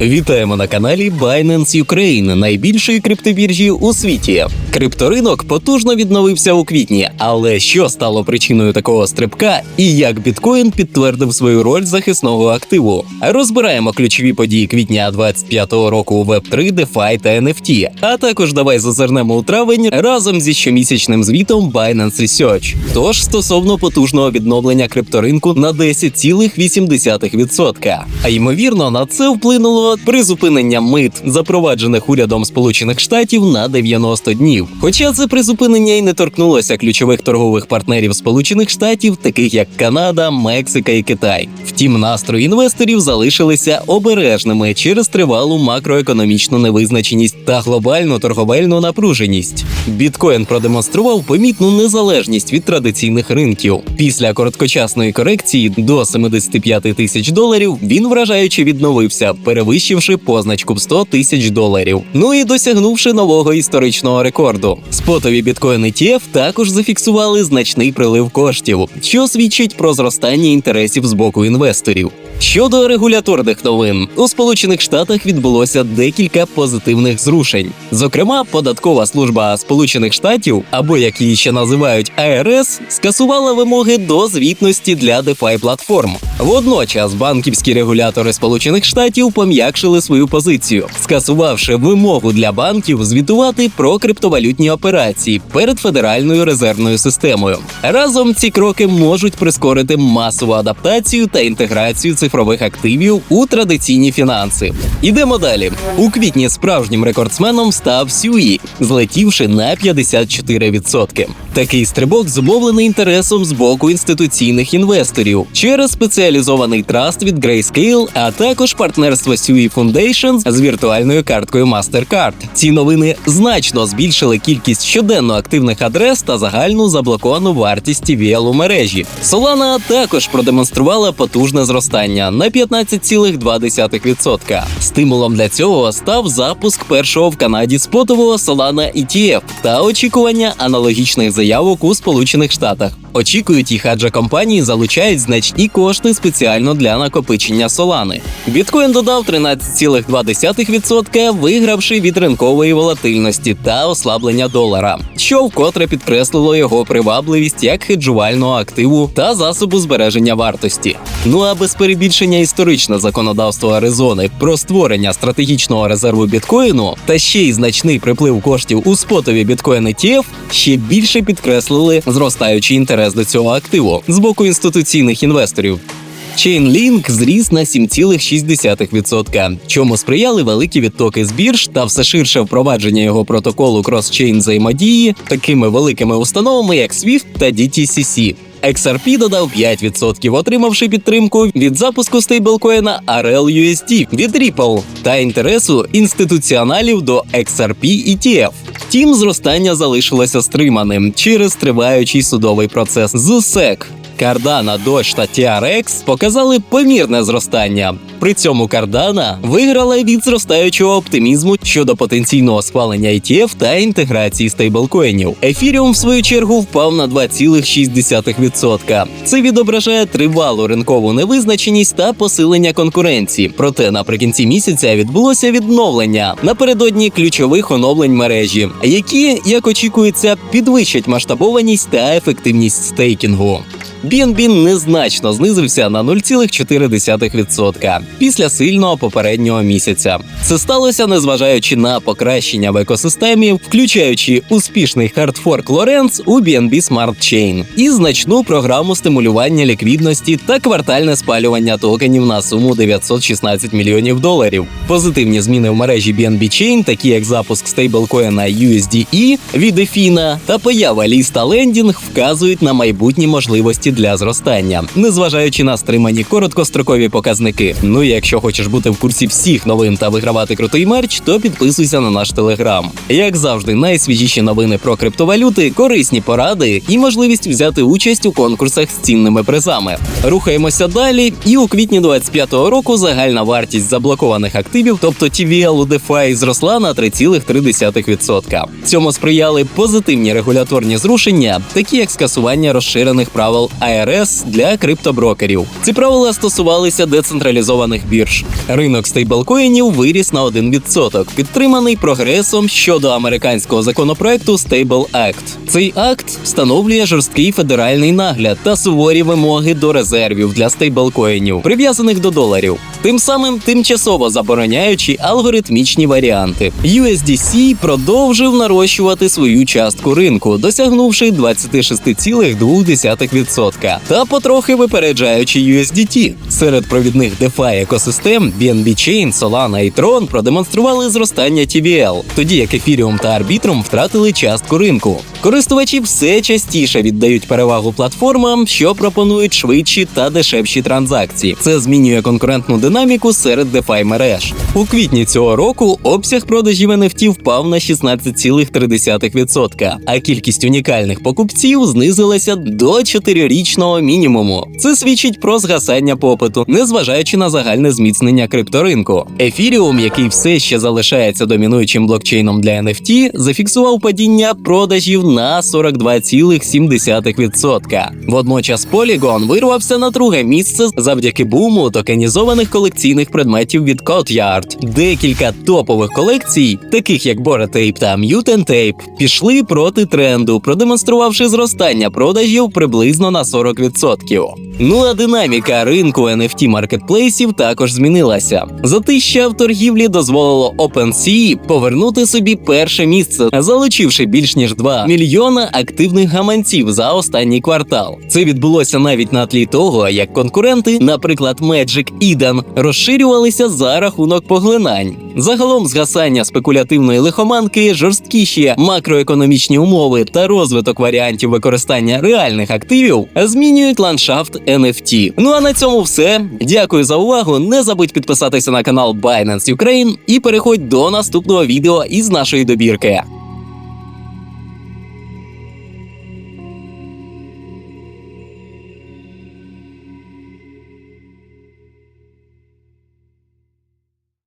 Вітаємо на каналі Binance Ukraine, найбільшої криптобіржі у світі. Крипторинок потужно відновився у квітні, але що стало причиною такого стрибка і як біткоін підтвердив свою роль захисного активу? Розбираємо ключові події квітня 25-го року у Web3, DeFi та NFT. А також давай зазирнемо у травень разом зі щомісячним звітом Binance Research. Тож стосовно потужного відновлення крипторинку на 10,8%. А ймовірно, на це вплинуло призупинення мит, запроваджених урядом Сполучених Штатів на 90 днів. Хоча це призупинення й не торкнулося ключових торгових партнерів Сполучених Штатів, таких як Канада, Мексика і Китай. Втім, настрої інвесторів залишилися обережними через тривалу макроекономічну невизначеність та глобальну торговельну напруженість. Біткоін продемонстрував помітну незалежність від традиційних ринків. Після короткочасної корекції до 75 тисяч доларів він вражаючи відновився, перевищивши позначку в 100 тисяч доларів. Ну і досягнувши нового історичного рекорду. Спотові біткоін ETF також зафіксували значний прилив коштів, що свідчить про зростання інтересів з боку інвесторів. Щодо регуляторних новин, у Сполучених Штатах відбулося декілька позитивних зрушень. Зокрема, податкова служба Сполучених Штатів, або як її ще називають АРС, скасувала вимоги до звітності для DeFi платформ. Водночас банківські регулятори Сполучених Штатів пом'якшили свою позицію, скасувавши вимогу для банків звітувати про криптовалютні операції перед федеральною резервною системою. Разом ці кроки можуть прискорити масову адаптацію та інтеграцію цифрових активів у традиційні фінанси. Ідемо далі. У квітні справжнім рекордсменом став Сюї, злетівши на 54%. Такий стрибок зумовлений інтересом з боку інституційних інвесторів через спеціалізований траст від Grayscale, а також партнерство Sui Foundation з віртуальною карткою MasterCard. Ці новини значно збільшили кількість щоденно активних адрес та загальну заблоковану вартість TVL у мережі. Solana також продемонструвала потужне зростання на 15,2%. Стимулом для цього став запуск першого в Канаді спотового Solana ETF та очікування аналогічних заявок у Сполучених Штатах. Очікують їх, адже компанії залучають значні кошти спеціально для накопичення солани. Біткоін додав 13,2%, вигравши від ринкової волатильності та ослаблення долара, що вкотре підкреслило його привабливість як хеджувального активу та засобу збереження вартості. Ну а без перебільшення історичне законодавство Аризони про створення стратегічного резерву біткоїну та ще й значний приплив коштів у спотові біткоін ETF ще більше підкреслили зростаючий інтерес до цього активу з боку інституційних інвесторів. Chainlink зріс на 7,6%, чому сприяли великі відтоки з бірж та все ширше впровадження його протоколу кросчейн взаємодії такими великими установами, як SWIFT та DTCC. XRP додав 5%, отримавши підтримку від запуску стейблкоїна RLUSD від Ripple та інтересу інституціоналів до XRP ETF. Втім, зростання залишилося стриманим через триваючий судовий процес з SEC. Cardano, Doge та TRX показали помірне зростання. При цьому Cardano виграла від зростаючого оптимізму щодо потенційного схвалення ETF та інтеграції стейблкоїнів. Ефіріум, в свою чергу, впав на 2,6%. Це відображає тривалу ринкову невизначеність та посилення конкуренції. Проте наприкінці місяця відбулося відновлення напередодні ключових оновлень мережі, які, як очікується, підвищать масштабованість та ефективність стейкінгу. BNB незначно знизився на 0,4% після сильного попереднього місяця. Це сталося незважаючи на покращення в екосистемі, включаючи успішний хардфорк Lorenz у BNB Smart Chain і значну програму стимулювання ліквідності та квартальне спалювання токенів на суму 916 мільйонів доларів. Позитивні зміни в мережі BNB Chain, такі як запуск стейблкоїна USDE від Ефіна та поява ліста лендінг, вказують на майбутні можливості для зростання, незважаючи на стримані короткострокові показники. Ну і якщо хочеш бути в курсі всіх новин та вигравати крутий мерч, то підписуйся на наш телеграм. Як завжди, найсвіжіші новини про криптовалюти, корисні поради і можливість взяти участь у конкурсах з цінними призами. Рухаємося далі, і у квітні 25-го року загальна вартість заблокованих активів, тобто TVL у DeFi, зросла на 3,3%. Цьому сприяли позитивні регуляторні зрушення, такі як скасування розширених правил IRS для криптоброкерів. Ці правила стосувалися децентралізованих бірж. Ринок стейблкоїнів виріс на 1%, підтриманий прогресом щодо американського законопроекту Stable Act. Цей акт встановлює жорсткий федеральний нагляд та суворі вимоги до резервів для стейблкоїнів, прив'язаних до доларів, тим самим тимчасово забороняючи алгоритмічні варіанти. USDC продовжив нарощувати свою частку ринку, досягнувши 26,2% та потрохи випереджаючи USDT. Серед провідних DeFi екосистем BNB Chain, Solana і Tron продемонстрували зростання TVL, тоді як Ethereum та Arbitrum втратили частку ринку. Користувачі все частіше віддають перевагу платформам, що пропонують швидші та дешевші транзакції. Це змінює конкурентну динаміку серед DeFi мереж. У квітні цього року обсяг продажів NFT впав на 16,3%, а кількість унікальних покупців знизилася до 4-річного мінімуму. Це свідчить про згасання попиту, незважаючи на загальне зміцнення крипторинку. Ефіріум, який все ще залишається домінуючим блокчейном для NFT, зафіксував падіння продажів на 42,7%. Водночас Polygon вирвався на друге місце завдяки буму токенізованих колекційних предметів від Cotyard. Декілька топових колекцій, таких як Bored Ape та Mutant Tape, пішли проти тренду, продемонструвавши зростання продажів приблизно на 40%. Ну а динаміка ринку NFT маркетплейсів також змінилася. Затища в торгівлі дозволило OpenSea повернути собі перше місце, залучивши більш ніж 2 мільйона активних гаманців за останній квартал. Це відбулося навіть на тлі того, як конкуренти, наприклад, Magic Eden, розширювалися за рахунок поглинань. Загалом згасання спекулятивної лихоманки, жорсткіші макроекономічні умови та розвиток варіантів використання реальних активів змінюють ландшафт NFT. Ну а на цьому все. Дякую за увагу. Не забудь підписатися на канал Binance Ukraine і переходь до наступного відео із нашої добірки.